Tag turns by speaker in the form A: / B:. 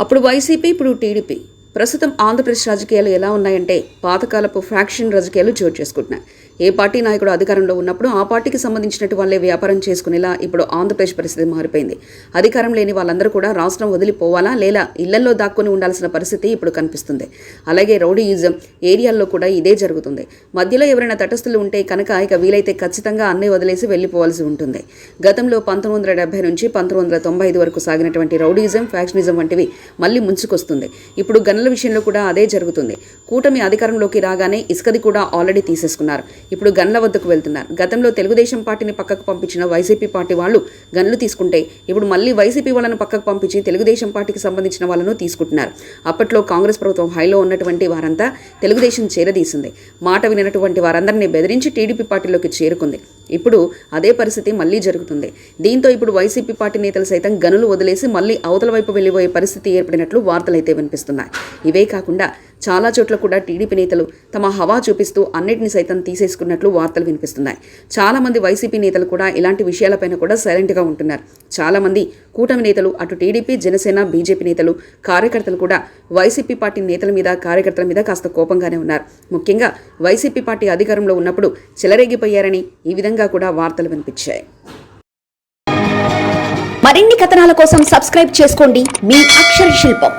A: అప్పుడు వైసీపీ ఇప్పుడు టీడీపీ. ప్రస్తుతం ఆంధ్రప్రదేశ్ రాజకీయాలు ఎలా ఉన్నాయంటే పాతకాలపు ఫ్యాక్షన్ రాజకీయాలు చోటు చేసుకుంటున్నాయి. ఏ పార్టీ నాయకుడు అధికారంలో ఉన్నప్పుడు ఆ పార్టీకి సంబంధించినట్టు వాళ్ళే వ్యాపారం చేసుకునేలా ఇప్పుడు ఆంధ్రప్రదేశ్ పరిస్థితి మారిపోయింది. అధికారం లేని వాళ్ళందరూ కూడా రాష్ట్రం వదిలిపోవాలా లేదా ఇళ్ళలో దాక్కుని ఉండాల్సిన పరిస్థితి ఇప్పుడు కనిపిస్తుంది. అలాగే రౌడీయిజం ఏరియాల్లో కూడా ఇదే జరుగుతుంది. మధ్యలో ఎవరైనా తటస్థులు ఉంటే కనుక ఇక వీలైతే ఖచ్చితంగా అన్నీ వదిలేసి వెళ్ళిపోవాల్సి ఉంటుంది. గతంలో పంతొమ్మిది వందల డెబ్బై నుంచి పంతొమ్మిది వందల తొంభై ఐదు వరకు సాగినటువంటి రౌడీయిజం ఫ్యాక్షనిజం వంటివి మళ్ళీ ముంచుకొస్తుంది. ఇప్పుడు గనుల విషయంలో కూడా అదే జరుగుతుంది. కూటమి అధికారంలోకి రాగానే ఇసుకది కూడా ఆల్రెడీ తీసేసుకున్నారు. ఇప్పుడు గన్ల వద్దకు వెళ్తున్నారు. గతంలో తెలుగుదేశం పార్టీని పక్కకు పంపించిన వైసీపీ పార్టీ వాళ్ళు గన్లు తీసుకుంటే ఇప్పుడు మళ్ళీ వైసీపీ వాళ్ళను పక్కకు పంపించి తెలుగుదేశం పార్టీకి సంబంధించిన వాళ్ళను తీసుకుంటున్నారు. అప్పట్లో కాంగ్రెస్ ప్రభుత్వం హైలో ఉన్నటువంటి వారంతా తెలుగుదేశం చేరదీసింది. మాట వినటువంటి వారందరినీ బెదిరించి టీడీపీ పార్టీలోకి చేరుకుంది. ఇప్పుడు అదే పరిస్థితి మళ్ళీ జరుగుతుంది. దీంతో ఇప్పుడు వైసీపీ పార్టీ నేతలు సైతం గనులు వదిలేసి మళ్ళీ అవతల వైపు వెళ్ళిపోయే పరిస్థితి ఏర్పడినట్లు వార్తలైతే వినిపిస్తున్నాయి. ఇవే కాకుండా చాలా చోట్ల కూడా టీడీపీ నేతలు తమ హవా చూపిస్తూ అన్నిటిని సైతం తీసేసుకున్నట్లు వార్తలు వినిపిస్తున్నాయి. చాలామంది వైసీపీ నేతలు కూడా ఇలాంటి విషయాలపైన కూడా సైలెంట్గా ఉంటున్నారు. చాలామంది కూటమి నేతలు అటు టీడీపీ జనసేన బీజేపీ నేతలు కార్యకర్తలు కూడా వైసీపీ పార్టీ నేతల మీద కార్యకర్తల మీద కాస్త కోపంగానే ఉన్నారు. ముఖ్యంగా వైసీపీ పార్టీ అధికారంలో ఉన్నప్పుడు చెలరేగిపోయారని ఈ విధంగా కూడా వార్తలు వినిపించాయి.
B: మరిన్ని కథనాల కోసం సబ్స్క్రైబ్ చేసుకోండి. మీ అక్షర శిల్పం.